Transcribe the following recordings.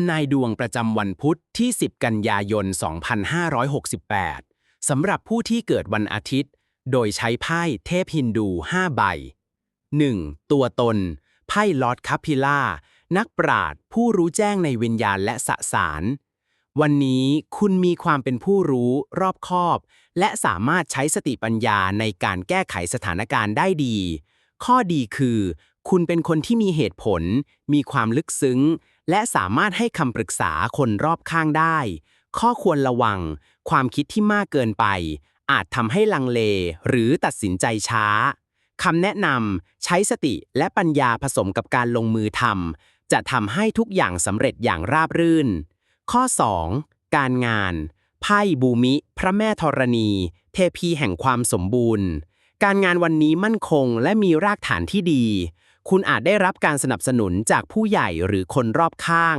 ำนายดวงประจำวันพุธที่ 10 กันยายน 2568 สำหรับผู้ที่เกิดวันอาทิตย์ โดยใช้ไพ่เทพฮินดู 5 ใบ 1. ตัวตน ไพ่ลอร์ดคัพพิล่า นักปราชญ์ผู้รู้แจ้งในวิญญาณและสสาร วันนี้คุณมีความเป็นผู้รู้รอบคอบ และสามารถใช้สติปัญญาในการแก้ไขสถานการณ์ได้ดี ข้อดีคือ คุณเป็นคนที่มีเหตุผล มีความลึกซึ้ง และสามารถให้คำปรึกษาคนรอบข้างได้ ข้อควรระวัง ความคิดที่มากเกินไป อาจทำให้ลังเล หรือตัดสินใจช้าคำแนะนำใช้สติและปัญญาผสมกับการลงมือทำจะทำให้ทุกอย่างสำเร็จอย่างราบรื่น ข้อ 2. การงาน ไพ่บูมิ พระแม่ธรณี เทพีแห่งความสมบูรณ์ การงานวันนี้มั่นคงและมีรากฐานที่ดี คุณอาจได้รับการสนับสนุนจากผู้ใหญ่หรือคนรอบข้าง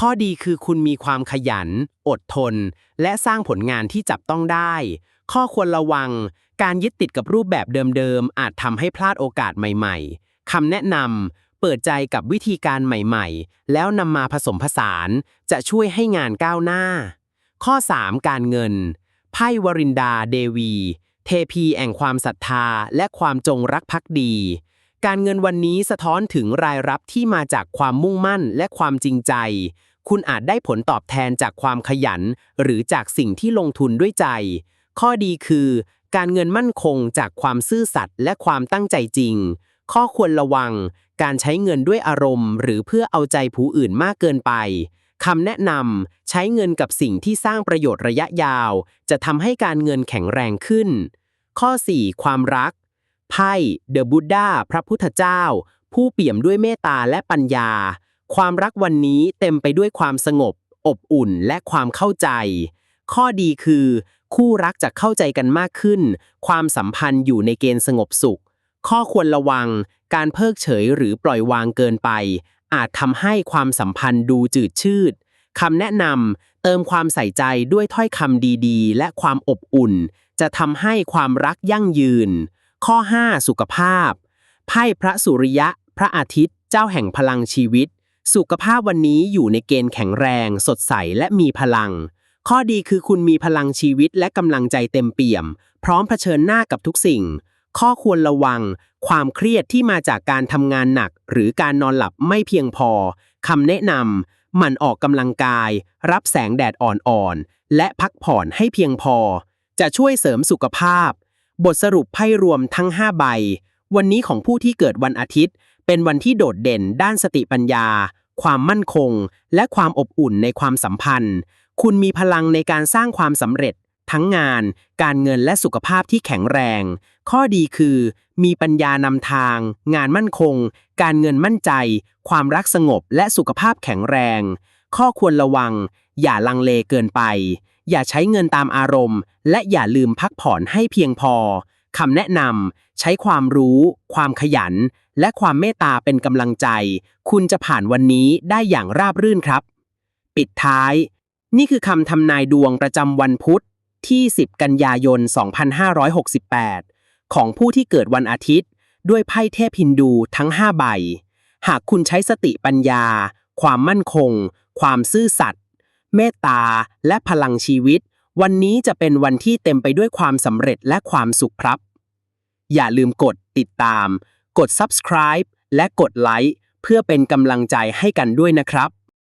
ข้อดีคือคุณมีความขยัน อดทน และสร้างผลงานที่จับต้องได้ ข้อควรระวัง การยึดติดกับรูปแบบเดิมๆ อาจทำให้พลาดโอกาสใหม่ ๆ คำแนะนำเปิดใจกับวิธีการใหม่ ๆ แล้วนำมาผสมผสาน จะช่วยให้งานก้าวหน้า ข้อ 3 การเงิน ไพ่วรินดาเดวี เทพีแห่งความศรัทธาและความจงรักภักดี การเงินวันนี้สะท้อนถึงรายรับที่มาจากความมุ่งมั่นและความจริงใจ คุณอาจได้ผลตอบแทนจากความขยัน หรือจากสิ่งที่ลงทุนด้วยใจ ข้อดีคือ การเงินมั่นคงจากความซื่อสัตย์และความตั้งใจจริง ข้อควรระวัง การใช้เงินด้วยอารมณ์ หรือเพื่อเอาใจผู้อื่นมากเกินไปคำแนะนำใช้เงินกับสิ่งที่สร้างประโยชน์ระยะยาว จะทำให้การเงินแข็งแรงขึ้น ข้อ 4 ความรัก ไพ่เดอะบุดดาพระพุทธเจ้า ผู้เปี่ยมด้วยเมตตาและปัญญา ความรักวันนี้เต็มไปด้วยความสงบ อบอุ่นและความเข้าใจ ข้อดีคือ คู่รักจะเข้าใจกันมากขึ้น ความสัมพันธ์อยู่ในเกณฑ์สงบสุข ข้อควรระวัง การเพิกเฉยหรือปล่อยวางเกินไป อาจทำให้ความสัมพันธ์ดูจืดชืดคำแนะนำเติมความใส่ใจด้วยถ้อยคำดีๆ และความอบอุ่น จะทำให้ความรักยั่งยืน ข้อ 5 สุขภาพ ไพ่พระสุริยะ พระอาทิตย์ เจ้าแห่งพลังชีวิต สุขภาพวันนี้อยู่ในเกณฑ์แข็งแรง สดใสและมีพลัง ข้อดีคือคุณมีพลังชีวิตและกำลังใจเต็มเปี่ยม พร้อมเผชิญหน้ากับทุกสิ่ง ข้อควรระวัง ความเครียดที่มาจากการทำงานหนัก หรือการนอนหลับไม่เพียงพอคำแนะนำหมั่นออกกำลังกาย รับแสงแดดอ่อนๆและพักผ่อนให้เพียงพอ จะช่วยเสริมสุขภาพ บทสรุปไพ่รวมทั้ง 5 ใบ วันนี้ของผู้ที่เกิดวันอาทิตย์ เป็นวันที่โดดเด่นด้านสติปัญญา ความมั่นคง และความอบอุ่นในความสัมพันธ์ คุณมีพลังในการสร้างความสำเร็จ ทั้งงาน การเงินและสุขภาพที่แข็งแรง ข้อดีคือ มีปัญญานำทาง งานมั่นคง การเงินมั่นใจ ความรักสงบและสุขภาพแข็งแรง ข้อควรระวัง อย่าลังเลเกินไป อย่าใช้เงินตามอารมณ์ และอย่าลืมพักผ่อนให้เพียงพอคำแนะนำใช้ความรู้ ความขยัน และความเมตตาเป็นกำลังใจ คุณจะผ่านวันนี้ได้อย่างราบรื่นครับ ปิดท้าย นี่คือคำทำนายดวงประจำวันพุธที่ 10 กันยายน 2568 ของผู้ที่เกิดวันอาทิตย์ ด้วยไพ่เทพฮินดูทั้ง 5 ใบ หากคุณใช้สติปัญญา ความมั่นคง ความซื่อสัตย์ เมตตา และพลังชีวิต วันนี้จะเป็นวันที่เต็มไปด้วยความสำเร็จและความสุขครับ อย่าลืมกดติดตาม กด subscribe และกดไลค์เพื่อเป็นกำลังใจให้กันด้วยนะครับ